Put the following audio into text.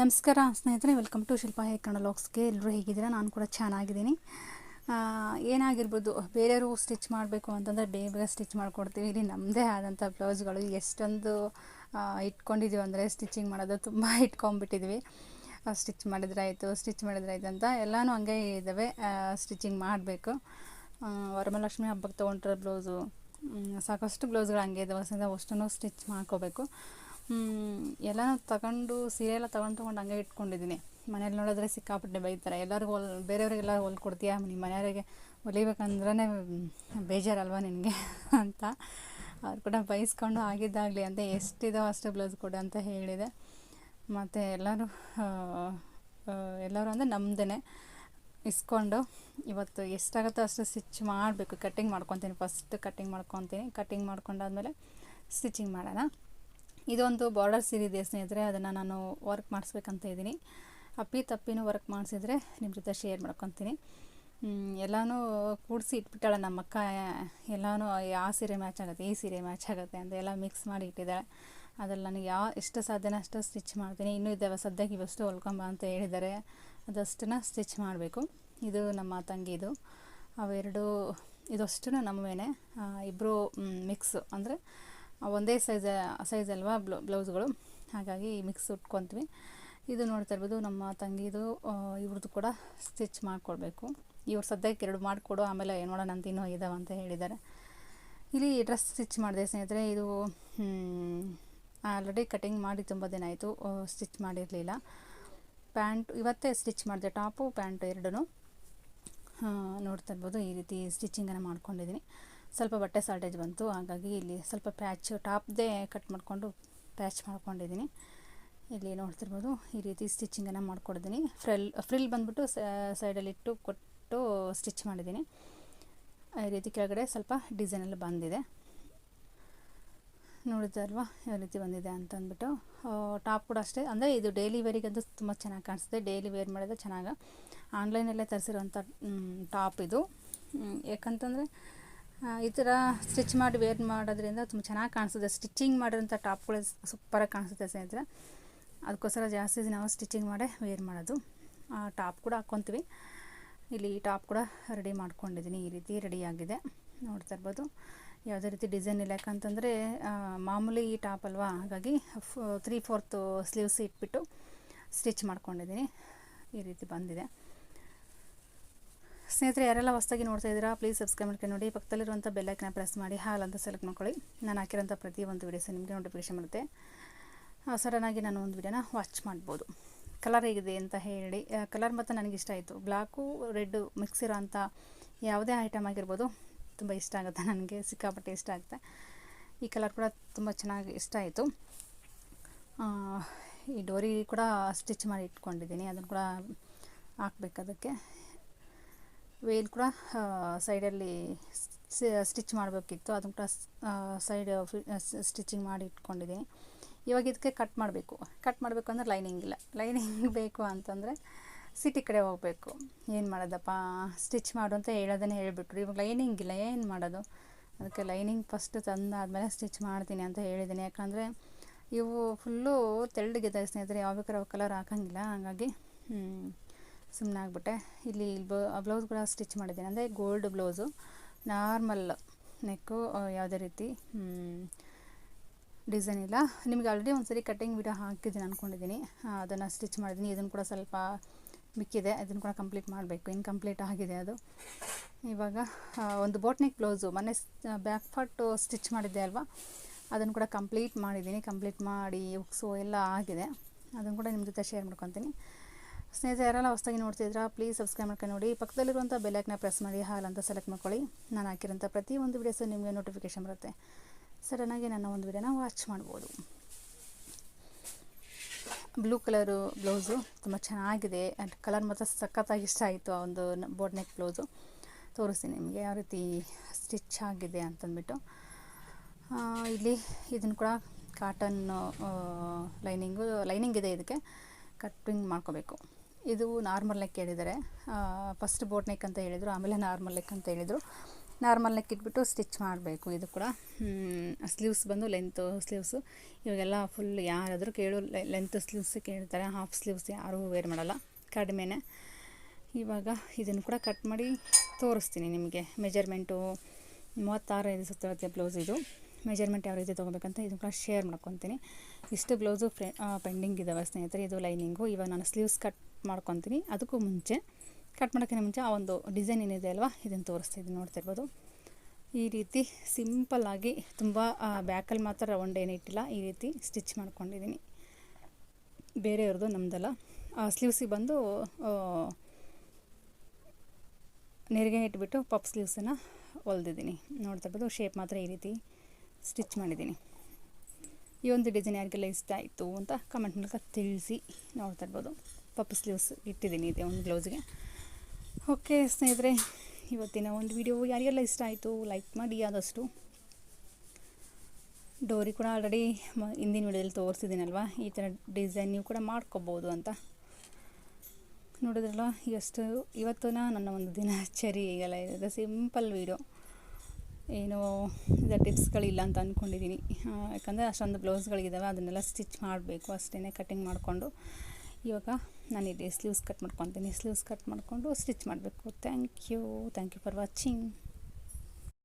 ನಮಸ್ಕಾರ ಸ್ನೇಹಿತರೆ welcome to Shilpa ಹೇ ಕನ್ನಡ ಲಾಕ್ಸ್ಗೆ ಎಲ್ಲರೂ ಹೇಗಿದ್ದೀರಾ? ನಾನು ಕೂಡ ಚೆನ್ನಾಗಿದ್ದೀನಿ. ಏನಾಗಿರ್ಬೋದು ಬೇರೆಯವರು ಸ್ಟಿಚ್ ಮಾಡಬೇಕು ಅಂತಂದರೆ ಬೇಗ ಬೇಗ ಸ್ಟಿಚ್ ಮಾಡಿಕೊಡ್ತೀವಿ. ಇಲ್ಲಿ ನಮ್ಮದೇ ಆದಂಥ ಬ್ಲೌಸ್ಗಳು ಎಷ್ಟೊಂದು ಇಟ್ಕೊಂಡಿದ್ದೀವಿ ಅಂದರೆ ಸ್ಟಿಚಿಂಗ್ ಮಾಡೋದು ತುಂಬ ಇಟ್ಕೊಂಡ್ಬಿಟ್ಟಿದ್ವಿ. ಸ್ಟಿಚ್ ಮಾಡಿದ್ರಾಯಿತು ಸ್ಟಿಚ್ ಮಾಡಿದ್ರೆ ಆಯ್ತು ಅಂತ ಎಲ್ಲನೂ ಹಂಗೆ ಇದ್ದಾವೆ ಸ್ಟಿಚಿಂಗ್ ಮಾಡಬೇಕು. ವರಮಹಾಲಕ್ಷ್ಮಿ ಹಬ್ಬಕ್ಕೆ ತೊಗೊಂಡಿರೋ ಬ್ಲೌಸು ಸಾಕಷ್ಟು ಬ್ಲೌಸ್ಗಳು ಹಂಗೆ ಇದ್ದಾವೆ ಅಷ್ಟನ್ನು ಸ್ಟಿಚ್ ಮಾಡ್ಕೋಬೇಕು. ಎಲ್ಲನೂ ತಗೊಂಡು ಸೀರೆ ಎಲ್ಲ ತಗೊಂಡು ತಗೊಂಡು ಹಂಗೆ ಇಟ್ಕೊಂಡಿದ್ದೀನಿ. ಮನೇಲಿ ನೋಡಿದ್ರೆ ಸಿಕ್ಕಾಪಟ್ಟೆ ಬೈತಾರೆ. ಎಲ್ಲರಿಗೂ ಹೊಲ್ ಬೇರೆಯವ್ರಿಗೆಲ್ಲ ಹೊಲ್ ಕೊಡ್ತೀಯಾ ನಿಮ್ಮ ಮನೆಯವರಿಗೆ ಹೊಲಿಬೇಕಂದ್ರೆ ಬೇಜಾರಲ್ವಾ ನಿನಗೆ ಅಂತ. ಅವ್ರು ಕೂಡ ಬೈಸ್ಕೊಂಡು ಆಗಿದ್ದಾಗಲಿ ಅಂತ ಎಷ್ಟಿದೋ ಅಷ್ಟು ಬ್ಲೌಸ್ ಕೊಡು ಅಂತ ಹೇಳಿದೆ. ಮತ್ತು ಎಲ್ಲರೂ ಎಲ್ಲರೂ ಅಂದರೆ ನಮ್ಮದೇ ಇಸ್ಕೊಂಡು ಇವತ್ತು ಎಷ್ಟಾಗುತ್ತೋ ಅಷ್ಟು ಸ್ಟಿಚ್ ಮಾಡಬೇಕು. ಕಟ್ಟಿಂಗ್ ಮಾಡ್ಕೊತೀನಿ. ಫಸ್ಟ್ ಕಟ್ಟಿಂಗ್ ಮಾಡ್ಕೊತೀನಿ. ಕಟ್ಟಿಂಗ್ ಮಾಡ್ಕೊಂಡಾದ್ಮೇಲೆ ಸ್ಟಿಚಿಂಗ್ ಮಾಡೋಣ. ಇದೊಂದು ಬಾರ್ಡರ್ ಸೀರೆ ಸ್ನೇಹಿತರೆ, ಅದನ್ನು ನಾನು ವರ್ಕ್ ಮಾಡಿಸ್ಬೇಕಂತ ಇದ್ದೀನಿ. ಅಪ್ಪಿ ತಪ್ಪಿನೂ ವರ್ಕ್ ಮಾಡಿಸಿದ್ರೆ ನಿಮ್ಮ ಜೊತೆ ಶೇರ್ ಮಾಡ್ಕೊತೀನಿ. ಎಲ್ಲನೂ ಕೂಡಿಸಿ ಇಟ್ಬಿಟ್ಟಾಳೆ ನಮ್ಮ ಅಕ್ಕ. ಎಲ್ಲನೂ ಯಾವ ಸೀರೆ ಮ್ಯಾಚ್ ಆಗುತ್ತೆ, ಈ ಸೀರೆ ಮ್ಯಾಚ್ ಆಗುತ್ತೆ ಅಂತ ಎಲ್ಲ ಮಿಕ್ಸ್ ಮಾಡಿ ಇಟ್ಟಿದ್ದಾಳೆ. ಅದ್ರಲ್ಲಿ ನನಗೆ ಯಾವ, ಎಷ್ಟು ಸಾಧ್ಯನೋ ಅಷ್ಟು ಸ್ಟಿಚ್ ಮಾಡ್ತೀನಿ. ಇನ್ನೂ ಇದ್ದಾವೆ, ಸದ್ಯಕ್ಕೆ ಇವಷ್ಟು ಹೊಲ್ಕೊಂಬ ಅಂತ ಹೇಳಿದ್ದಾರೆ. ಅದಷ್ಟನ್ನು ಸ್ಟಿಚ್ ಮಾಡಬೇಕು. ಇದು ನಮ್ಮ ತಂಗಿದು ಅವೆರಡು ಇದಷ್ಟು ನಮ್ಮವೇನೆ ಇಬ್ಬರು ಮಿಕ್ಸು ಅಂದರೆ ಒಂದೇ ಸೈಜ್ ಸೈಜ್ ಅಲ್ವಾ ಬ್ಲೌ, ಬ್ಲೌಸ್ಗಳು. ಹಾಗಾಗಿ ಮಿಕ್ಸ್ ಉಟ್ಕೊತೀವಿ. ಇದು ನೋಡ್ತಾ ಇರ್ಬೋದು ನಮ್ಮ ತಂಗಿದು ಇವ್ರದ್ದು ಕೂಡ ಸ್ಟಿಚ್ ಮಾಡಿಕೊಡ್ಬೇಕು. ಇವ್ರು ಸದ್ಯಕ್ಕೆ ಎರಡು ಮಾಡಿಕೊಡು, ಆಮೇಲೆ ನೋಡೋಣ ಅಂತ ಇನ್ನೂ ಇದಾವೆ ಅಂತ ಹೇಳಿದ್ದಾರೆ. ಇಲ್ಲಿ ಡ್ರೆಸ್ ಸ್ಟಿಚ್ ಮಾಡಿದೆ ಸ್ನೇಹಿತರೆ, ಇದು ಆಲ್ರೆಡಿ ಕಟಿಂಗ್ ಮಾಡಿ ತುಂಬ ದಿನ ಆಯಿತು ಸ್ಟಿಚ್ ಮಾಡಿರಲಿಲ್ಲ. ಪ್ಯಾಂಟ್, ಇವತ್ತೇ ಸ್ಟಿಚ್ ಮಾಡಿದೆ, ಟಾಪು, ಪ್ಯಾಂಟು ಎರಡೂ ನೋಡ್ತಾ ಇರ್ಬೋದು ಈ ರೀತಿ ಸ್ಟಿಚಿಂಗನ್ನು ಮಾಡ್ಕೊಂಡಿದ್ದೀನಿ. ಸ್ವಲ್ಪ ಬಟ್ಟೆ ಶಾರ್ಟೇಜ್ ಬಂತು. ಹಾಗಾಗಿ ಇಲ್ಲಿ ಸ್ವಲ್ಪ ಪ್ಯಾಚ್ ಟಾಪ್ದೇ ಕಟ್ ಮಾಡಿಕೊಂಡು ಪ್ಯಾಚ್ ಮಾಡ್ಕೊಂಡಿದ್ದೀನಿ. ಇಲ್ಲಿ ನೋಡ್ತಿರ್ಬೋದು, ಈ ರೀತಿ ಸ್ಟಿಚ್ಚಿಂಗನ್ನು ಮಾಡ್ಕೊಡಿದ್ದೀನಿ ಫ್ರಿಲ್ ಫ್ರಿಲ್ ಬಂದುಬಿಟ್ಟು ಸೈಡಲ್ಲಿಟ್ಟು ಕೊಟ್ಟು ಸ್ಟಿಚ್ ಮಾಡಿದ್ದೀನಿ. ಈ ರೀತಿ ಕೆಳಗಡೆ ಸ್ವಲ್ಪ ಡಿಸೈನೆಲ್ಲ ಬಂದಿದೆ. ನೋಡಿದ್ದೆ ಅಲ್ವಾ ಯಾವ ರೀತಿ ಬಂದಿದೆ ಅಂತ ಅಂದ್ಬಿಟ್ಟು. ಟಾಪ್ ಕೂಡ ಅಷ್ಟೇ. ಅಂದರೆ ಇದು ಡೈಲಿ ವೇರಿಗಂತೂ ತುಂಬ ಚೆನ್ನಾಗಿ ಕಾಣಿಸುತ್ತೆ ಡೈಲಿ ವೇರ್ ಮಾಡಿದ್ರೆ ಚೆನ್ನಾಗಿ. ಆನ್ಲೈನಲ್ಲೇ ತರಿಸಿರುವಂಥ ಟಾಪ್ ಇದು. ಯಾಕಂತಂದರೆ ಈ ಥರ ಸ್ಟಿಚ್ ಮಾಡಿ ವೇರ್ ಮಾಡೋದ್ರಿಂದ ತುಂಬ ಚೆನ್ನಾಗಿ ಕಾಣಿಸುತ್ತೆ. ಸ್ಟಿಚಿಂಗ್ ಮಾಡಿರೋಂಥ ಟಾಪ್ಗಳು ಸೂಪರಾಗಿ ಕಾಣಿಸುತ್ತೆ ಸ್ನೇಹಿತರೆ. ಅದಕ್ಕೋಸ್ಕರ ಜಾಸ್ತಿ ನಾವು ಸ್ಟಿಚಿಂಗ್ ಮಾಡೇ ವೇರ್ ಮಾಡೋದು. ಟಾಪ್ ಕೂಡ ಹಾಕ್ಕೊತೀವಿ ಇಲ್ಲಿ ಈ ಟಾಪ್ ಕೂಡ ರೆಡಿ ಮಾಡ್ಕೊಂಡಿದ್ದೀನಿ. ಈ ರೀತಿ ರೆಡಿಯಾಗಿದೆ ನೋಡ್ತಾ ಇರ್ಬೋದು. ಯಾವುದೇ ರೀತಿ ಡಿಸೈನ್ ಇಲ್ಲ. ಯಾಕಂತಂದರೆ ಮಾಮೂಲಿ ಈ ಟಾಪ್ ಅಲ್ವಾ? ಹಾಗಾಗಿ ತ್ರೀ ಫೋರ್ತು ಸ್ಲೀವ್ಸ್ ಇಟ್ಬಿಟ್ಟು ಸ್ಟಿಚ್ ಮಾಡ್ಕೊಂಡಿದ್ದೀನಿ. ಈ ರೀತಿ ಬಂದಿದೆ. ಸ್ನೇಹಿತರೆ, ಯಾರೆಲ್ಲ ಹೊಸದಾಗಿ ನೋಡ್ತಾ ಇದ್ದೀರಾ ಪ್ಲೀಸ್ ಸಬ್ಸ್ಕ್ರೈಬ್ ಮಾಡ್ಕೊಂಡು ನೋಡಿ. ಪಕ್ಕದಲ್ಲಿರುವಂಥ ಬೆಲ್ಲೈಕನ್ನ ಪ್ರೆಸ್ ಮಾಡಿ, ಹಾಲ್ ಅಂತ ಸೆಲೆಕ್ಟ್ ಮಾಡ್ಕೊಳ್ಳಿ. ನಾನು ಹಾಕಿರೋಂಥ ಒಂದು ವೀಡಿಯೋಸ್ ನಿಮಗೆ ನೋಟಿಫಿಕೇಶನ್ ಬರುತ್ತೆ. ಸಡನ್ನಾಗಿ ನಾನು ಒಂದು ವಿಡಿಯೋನ ವಾಚ್ ಮಾಡ್ಬೋದು. ಕಲರ್ ಹೇಗಿದೆ ಅಂತ ಹೇಳಿ ಕಲರ್ ಮತ್ತು ನನಗೆ ಇಷ್ಟ ಆಯಿತು. ಬ್ಲ್ಯಾಕು ರೆಡ್ಡು ಮಿಕ್ಸ್ ಇರೋ ಅಂಥ ಯಾವುದೇ ಐಟಮ್ ಆಗಿರ್ಬೋದು ತುಂಬ ಇಷ್ಟ ಆಗುತ್ತೆ ನನಗೆ, ಸಿಕ್ಕಾಪಟ್ಟೆ ಇಷ್ಟ ಆಗುತ್ತೆ. ಈ ಕಲರ್ ಕೂಡ ತುಂಬ ಚೆನ್ನಾಗಿ ಇಷ್ಟ ಆಯಿತು. ಈ ಡೋರಿ ಕೂಡ ಸ್ಟಿಚ್ ಮಾಡಿ ಇಟ್ಕೊಂಡಿದ್ದೀನಿ. ಅದನ್ನು ಕೂಡ ಹಾಕ್ಬೇಕು ಅದಕ್ಕೆ. ವೇಲ್ ಕೂಡ ಸೈಡಲ್ಲಿ ಸ್ಟಿಚ್ ಮಾಡಬೇಕಿತ್ತು. ಅದನ್ನು ಕೂಡ ಸೈಡ್ ಸ್ಟಿಚಿಂಗ್ ಮಾಡಿ ಇಟ್ಕೊಂಡಿದ್ದೀನಿ. ಇವಾಗ ಇದಕ್ಕೆ ಕಟ್ ಮಾಡಬೇಕು. ಕಟ್ ಮಾಡಬೇಕು ಅಂದರೆ ಲೈನಿಂಗ್ ಇಲ್ಲ. ಲೈನಿಂಗ್ ಬೇಕು ಅಂತಂದರೆ ಸಿಟಿ ಕಡೆ ಹೋಗಬೇಕು. ಏನು ಮಾಡೋದಪ್ಪ? ಸ್ಟಿಚ್ ಮಾಡು ಅಂತ ಹೇಳೋದನ್ನೇ ಹೇಳಿಬಿಟ್ರು. ಇವಾಗ ಲೈನಿಂಗ್ ಇಲ್ಲ. ಏನು ಮಾಡೋದು? ಅದಕ್ಕೆ ಲೈನಿಂಗ್ ಫಸ್ಟ್ ತಂದಾದಮೇಲೆ ಸ್ಟಿಚ್ ಮಾಡ್ತೀನಿ ಅಂತ ಹೇಳಿದ್ದೀನಿ. ಯಾಕಂದರೆ ಇವು ಫುಲ್ಲು ತೆಳ್ಳಗಿದೆ ಸ್ನೇಹಿತರೆ. ಯಾವ ಬೇಕಾದ್ರೆ ಕಲರ್ ಹಾಕಂಗಿಲ್ಲ. ಹಾಗಾಗಿ ಸುಮ್ಮನೆ ಆಗಿಬಿಟ್ಟೆ ಇಲ್ಲಿ ಬ್ಲೌಸ್ ಕೂಡ ಸ್ಟಿಚ್ ಮಾಡಿದ್ದೀನಿ. ಅಂದರೆ ಗೋಲ್ಡ್ ಬ್ಲೌಸು. ನಾರ್ಮಲ್ ನೆಕ್ಕು ಯಾವುದೇ ರೀತಿ ಡಿಸೈನ್ ಇಲ್ಲ. ನಿಮಗೆ ಆಲ್ರೆಡಿ ಒಂದು ಸರಿ ಕಟ್ಟಿಂಗ್ ವಿಡಿಯೋ ಹಾಕಿದ್ದೀನಿ ಅಂದ್ಕೊಂಡಿದ್ದೀನಿ ಅದನ್ನು ಸ್ಟಿಚ್ ಮಾಡಿದ್ದೀನಿ. ಇದನ್ನು ಕೂಡ ಸ್ವಲ್ಪ ಮಿಕ್ಕಿದೆ ಇದನ್ನು ಕೂಡ ಕಂಪ್ಲೀಟ್ ಮಾಡಬೇಕು. ಇನ್ಕಂಪ್ಲೀಟ್ ಆಗಿದೆ ಅದು. ಇವಾಗ ಒಂದು ಬೋಟ್ ನೆಕ್ ಬ್ಲೌಸು. ಮೊನ್ನೆ ಬ್ಯಾಕ್ ಫಾರ್ಟ್ ಸ್ಟಿಚ್ ಮಾಡಿದ್ದೆ ಅಲ್ವಾ? ಅದನ್ನು ಕೂಡ ಕಂಪ್ಲೀಟ್ ಮಾಡಿದ್ದೀನಿ. ಕಂಪ್ಲೀಟ್ ಮಾಡಿ ಉಕ್ಸು ಎಲ್ಲ ಆಗಿದೆ. ಅದನ್ನು ಕೂಡ ನಿಮ್ಮ ಜೊತೆ ಶೇರ್ ಮಾಡ್ಕೊತೀನಿ. ಸ್ನೇಹಿತರೆ, ಯಾರೆಲ್ಲ ಹೊಸ್ದಾಗಿ ನೋಡ್ತಿದ್ದೀರಾ ಪ್ಲೀಸ್ ಸಬ್ಸ್ಕ್ರೈಬ್ ಮಾಡ್ಕೊಂಡು ನೋಡಿ. ಪಕ್ಕದಲ್ಲಿರುವಂಥ ಬೆಲೈಕ್ನ ಪ್ರೆಸ್ ಮಾಡಿ, ಹಾಲ್ ಅಂತ ಸೆಲೆಕ್ಟ್ ಮಾಡ್ಕೊಳ್ಳಿ. ನಾನು ಹಾಕಿರೋಂಥ ಪ್ರತಿಯೊಂದು ವೀಡಿಯೋಸು ನಿಮಗೆ ನೋಟಿಫಿಕೇಶನ್ ಬರುತ್ತೆ. ಸಡನ್ನಾಗಿ ನನ್ನ ಒಂದು ವಿಡಿಯೋನ ವಾಚ್ ಮಾಡ್ಬೋದು. ಬ್ಲೂ ಕಲರು ಬ್ಲೌಸು ತುಂಬ ಚೆನ್ನಾಗಿದೆ. ಆ್ಯಂಡ್ ಕಲರ್ ಮಾತ್ರ ಸಖತ್ತಾಗಿ ಇಷ್ಟ ಆಯಿತು ಆ ಒಂದು ಬೋರ್ಡ್ ನೆಕ್ ಬ್ಲೌಸು ತೋರಿಸ್ತೀನಿ ನಿಮಗೆ ಯಾವ ರೀತಿ ಸ್ಟಿಚ್ ಆಗಿದೆ ಅಂತಂದ್ಬಿಟ್ಟು. ಇಲ್ಲಿ ಇದನ್ನು ಕೂಡ ಕಾಟನ್ನು ಲೈನಿಂಗು ಲೈನಿಂಗ್ ಇದೆ ಇದಕ್ಕೆ. ಕಟ್ಟಿಂಗ್ ಮಾಡ್ಕೋಬೇಕು. ಇದು ನಾರ್ಮಲ್ ನೆಕ್ ಹೇಳಿದ್ದಾರೆ. ಫಸ್ಟ್ ಬೋಟ್ ನೆಕ್ ಅಂತ ಹೇಳಿದರು, ಆಮೇಲೆ ನಾರ್ಮಲ್ ನೆಕ್ ಅಂತ ಹೇಳಿದರು. ನಾರ್ಮಲ್ ನೆಕ್ ಇಟ್ಬಿಟ್ಟು ಸ್ಟಿಚ್ ಮಾಡಬೇಕು ಇದು ಕೂಡ. ಸ್ಲೀವ್ಸ್ ಬಂದು ಲೆಂತು ಸ್ಲೀವ್ಸು ಇವಾಗೆಲ್ಲ ಫುಲ್ ಯಾರಾದರೂ ಕೇಳು ಲೆಂತ್ ಸ್ಲೀವ್ಸ್ ಕೇಳ್ತಾರೆ. ಹಾಫ್ ಸ್ಲೀವ್ಸ್ ಯಾರೂ ವೇರ್ ಮಾಡಲ್ಲ, ಕಡಿಮೆನೇ. ಇವಾಗ ಇದನ್ನು ಕೂಡ ಕಟ್ ಮಾಡಿ ತೋರಿಸ್ತೀನಿ ನಿಮಗೆ. ಮೆಜರ್ಮೆಂಟು ಮೂವತ್ತಾರು ಐದು ಸುತ್ತ ಬ್ಲೌಸ್ ಇದು. ಮೆಜರ್ಮೆಂಟ್ ಯಾವ ರೀತಿ ತೊಗೋಬೇಕಂತ ಇದು ಕೂಡ ಶೇರ್ ಮಾಡ್ಕೊತೀನಿ. ಇಷ್ಟು ಬ್ಲೌಸು ಫ್ರೆ ಪೆಂಡಿಂಗ್ ಇದ್ದಾವೆ ಸ್ನೇಹಿತರೆ, ಇದು ಲೈನಿಂಗು ಇವಾಗ ನಾನು ಸ್ಲೀವ್ಸ್ ಕಟ್ ಮಾಡ್ಕೊತೀನಿ. ಅದಕ್ಕೂ ಮುಂಚೆ ಕಟ್ ಮಾಡೋಕ್ಕಿಂತ ಮುಂಚೆ ಆ ಒಂದು ಡಿಸೈನ್ ಏನಿದೆ ಅಲ್ವಾ, ಇದನ್ನು ತೋರಿಸ್ತಿದ್ದೀನಿ ನೋಡ್ತಿರ್ಬೋದು. ಈ ರೀತಿ ಸಿಂಪಲ್ಲಾಗಿ ತುಂಬ ಬ್ಯಾಕಲ್ಲಿ ಮಾತ್ರ ರೌಂಡ್ ಏನು ಇಟ್ಟಿಲ್ಲ, ಈ ರೀತಿ ಸ್ಟಿಚ್ ಮಾಡ್ಕೊಂಡಿದ್ದೀನಿ. ಬೇರೆಯವ್ರದ್ದು ನಮ್ಮದಲ್ಲ ಸ್ಲೀವ್ಸಿಗೆ ಬಂದು ನೆರಿಗೆ ಇಟ್ಬಿಟ್ಟು ಪಪ್ ಸ್ಲೀವ್ಸನ್ನು ಹೊಲ್ದಿದ್ದೀನಿ. ನೋಡ್ತಾ ಇರ್ಬೋದು ಶೇಪ್ ಮಾತ್ರ ಈ ರೀತಿ ಸ್ಟಿಚ್ ಮಾಡಿದ್ದೀನಿ. ಈ ಒಂದು ಡಿಸೈನ್ ಯಾರಿಗೆಲ್ಲ ಇಷ್ಟ ಆಯಿತು ಅಂತ ಕಮೆಂಟ್ ಮೂಲಕ ತಿಳಿಸಿ ನೋಡ್ತಾ ಇರ್ಬೋದು. ಪಪ್ಪು ಸ್ಲೀವ್ಸ್ ಇಟ್ಟಿದ್ದೀನಿ ಇದೆ ಒಂದು ಬ್ಲೌಸ್ಗೆ ಓಕೆ ಸ್ನೇಹಿತರೆ, ಇವತ್ತಿನ ಒಂದು ವಿಡಿಯೋ ಯಾರಿಗೆಲ್ಲ ಇಷ್ಟ ಆಯಿತು ಲೈಕ್ ಮಾಡಿ ಆದಷ್ಟು. ಡೋರಿ ಕೂಡ ಆಲ್ರೆಡಿ ಹಿಂದಿನ ವಿಡಿಯೋದಲ್ಲಿ ತೋರಿಸಿದ್ದೀನಲ್ವ? ಈ ಥರ ಡಿಸೈನ್ ನೀವು ಕೂಡ ಮಾಡ್ಕೋಬೋದು ಅಂತ. ನೋಡಿದ್ರಲ್ಲ ಎಷ್ಟು ಇವತ್ತು ನನ್ನ ಒಂದು ದಿನಚರಿ ಈಗೆಲ್ಲ ಇದೆ. ಸಿಂಪಲ್ ವೀಡಿಯೋ ಏನೋ ಇದು ಟಿಪ್ಸ್ಗಳಿಲ್ಲ ಅಂತ ಅಂದ್ಕೊಂಡಿದ್ದೀನಿ. ಯಾಕಂದರೆ ಅಷ್ಟೊಂದು ಬ್ಲೌಸ್ಗಳಿದ್ದಾವೆ ಅದನ್ನೆಲ್ಲ ಸ್ಟಿಚ್ ಮಾಡಬೇಕು ಅಷ್ಟೇ ಕಟಿಂಗ್ ಮಾಡಿಕೊಂಡು. ಇವಾಗ ನಾನು ಇಲ್ಲಿ ಸ್ಲೀವ್ಸ್ ಕಟ್ ಮಾಡ್ಕೊತೀನಿ. ಸ್ಲೀವ್ಸ್ ಕಟ್ ಮಾಡಿಕೊಂಡು ಸ್ಟಿಚ್ ಮಾಡಬೇಕು. Thank you thank you for watching